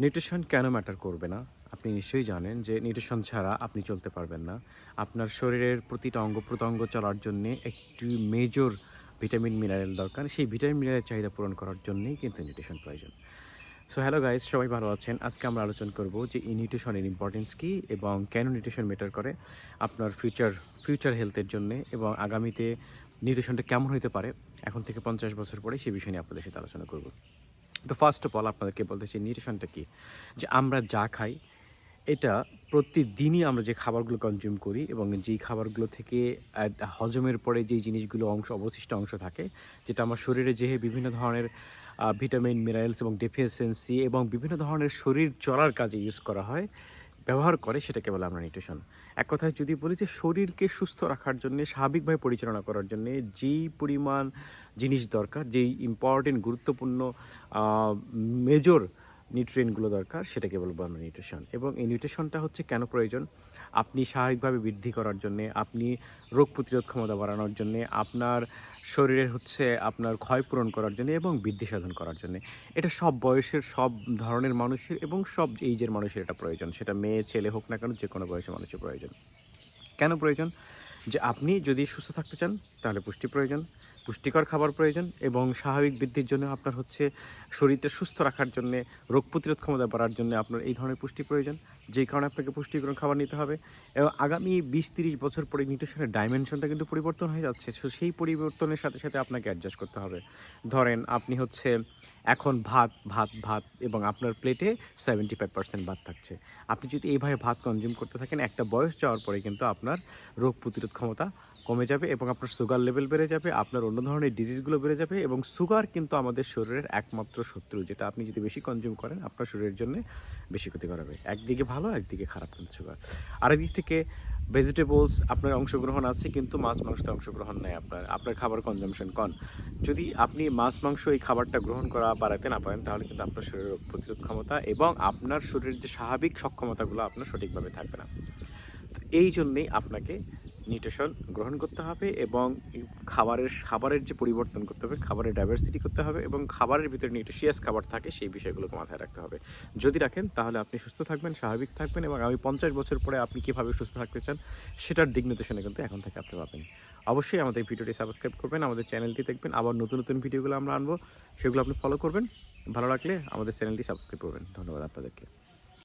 Nutrition কেন matter করবে না? আপনি নিশ্চয়ই জানেন যে নিউট্রিশন ছাড়া আপনি চলতে পারবেন না। আপনার শরীরের প্রতিটা অঙ্গ প্রত্যঙ্গ চলার জন্য একটি মেজর ভিটামিন মিনারেল দরকার। সেই ভিটামিন মিনারেল চাহিদা পূরণ করার জন্যই কিন্তু নিউট্রিশন প্রয়োজন। সো হ্যালো গাইজ সবাই ভালো আছেন? আজকে আমরা আলোচনা করব যে নিউট্রিশনের ইম্পর্টেন্স কী এবং কেন নিউট্রিশন ম্যাটার করে আপনার ফিউচার ফিউচার হেলথের জন্য এবং আগামীতে নিউট্রিশনটা কেমন হতে পারে? এখন থেকে পঞ্চাশ বছর পরে সেই বিষয় নিয়ে আপনাদের সাথে আলোচনা করব। তো ফার্স্ট অফ অল আপনাদেরকে বলতে চাই নিউট্রিশনটা কী? যে আমরা যা খাই, এটা প্রতিদিনই আমরা যে খাবারগুলো কনজিউম করি এবং যেই খাবারগুলো থেকে হজমের পরে যেই জিনিসগুলো অংশ, অবশিষ্ট অংশ থাকে, যেটা আমার শরীরে যেহে বিভিন্ন ধরনের ভিটামিন মিনারেলস এবং ডেফিসিয়েন্সি এবং বিভিন্ন ধরনের শরীর চলার কাজে ইউজ করা হয়, ব্যবহার করে সেটাকে বলে আমরা নিউট্রিশন এক কথায় যদি বলি যে শরীরকে সুস্থ রাখার জন্যে, স্বাভাবিকভাবে পরিচালনা করার জন্যে যেই পরিমাণ জিনিস দরকার, যেই ইম্পর্টেন্ট গুরুত্বপূর্ণ মেজর নিউট্রিয়েন্টগুলো দরকার সেটাকে বলব আমরা নিউট্রিশন এবং এই নিউট্রিশনটা হচ্ছে কেন প্রয়োজন? আপনি স্বাভাবিকভাবে বৃদ্ধি করার জন্যে, আপনি রোগ প্রতিরোধ ক্ষমতা বাড়ানোর জন্যে, আপনার শরীরের হচ্ছে আপনার ক্ষয় পূরণ করার জন্য এবং বৃদ্ধি সাধন করার জন্য। এটা সব বয়সের, সব ধরনের মানুষের এবং সব এইজের মানুষের এটা প্রয়োজন। সেটা মেয়ে, ছেলে হোক না কেন যে কোনো বয়সের মানুষের প্রয়োজন। কেন প্রয়োজন? যে আপনি যদি সুস্থ থাকতে চান, তাহলে পুষ্টি প্রয়োজন, পুষ্টিকর খাবার প্রয়োজন এবং স্বাভাবিক বৃদ্ধির জন্য আপনার হচ্ছে শরীরটা সুস্থ রাখার জন্য, রোগ প্রতিরোধ ক্ষমতা বাড়ার জন্য আপনার এই ধরনের পুষ্টি প্রয়োজন, যেই কারণে আপনাকে পুষ্টিকর খাবার নিতে হবে। এবং আগামী বিশ তিরিশ বছর পরে নিউট্রিশনের ডাইমেনশনটা কিন্তু পরিবর্তন হয়ে যাচ্ছে সো সেই পরিবর্তনের সাথে সাথে আপনাকে অ্যাডজাস্ট করতে হবে। ধরেন আপনি হচ্ছে এখন ভাত ভাত ভাত এবং আপনার প্লেটে সেভেন্টি ফাইভ পার্সেন্ট ভাত থাকছে। আপনি যদি এইভাবে ভাত কনজিউম করতে থাকেন, একটা বয়স যাওয়ার পরে কিন্তু আপনার রোগ প্রতিরোধ ক্ষমতা কমে যাবে এবং আপনার সুগার লেভেল বেড়ে যাবে, আপনার অন্য ধরনের ডিজিজগুলো বেড়ে যাবে এবং সুগার কিন্তু আমাদের শরীরের একমাত্র শত্রু, যেটা আপনি যদি বেশি কনজিউম করেন, আপনার শরীরের জন্য বেশি ক্ষতি করাবে একদিকে ভালো, একদিকে খারাপ কিন্তু সুগার আরেকদিক থেকে ভেজিটেবলস আপনার অংশগ্রহণ আছে, কিন্তু মাছ মাংসতে অংশগ্রহণ নেই আপনার। আপনার খাবার কনজামশন কন যদি আপনি মাছ মাংস এই খাবারটা গ্রহণ করা বাড়াতে না পারেন, তাহলে কিন্তু আপনার শরীরের প্রতিরোধ ক্ষমতা এবং আপনার শরীরের যে স্বাভাবিক সক্ষমতাগুলো আপনার সঠিকভাবে থাকবে না। এই জন্যেই আপনাকে নিউট্রিশন গ্রহণ করতে হবে এবং খাবারের খাবারের যে পরিবর্তন করতে হবে, খাবারের ডাইভার্সিটি করতে হবে এবং খাবারের ভিতরে নিউট্রিশিয়াস খাবার থাকে সেই বিষয়গুলোকে মাথায় রাখতে হবে। যদি রাখেন, তাহলে আপনি সুস্থ থাকবেন, স্বাভাবিক থাকবেন এবং আমি পঞ্চাশ বছর পরে আপনি কীভাবে সুস্থ থাকতে চান, সেটার দিক নির্দেশনা কিন্তু এখন থেকে আপনি পাবেন। অবশ্যই আমাদের ভিডিওটি সাবস্ক্রাইব করবেন, আমাদের চ্যানেলটি দেখবেন, আবার নতুন নতুন ভিডিওগুলো আমরা আনব, সেগুলো আপনি ফলো করবেন। ভালো লাগলে আমাদের চ্যানেলটি সাবস্ক্রাইব করবেন। ধন্যবাদ আপনাদেরকে।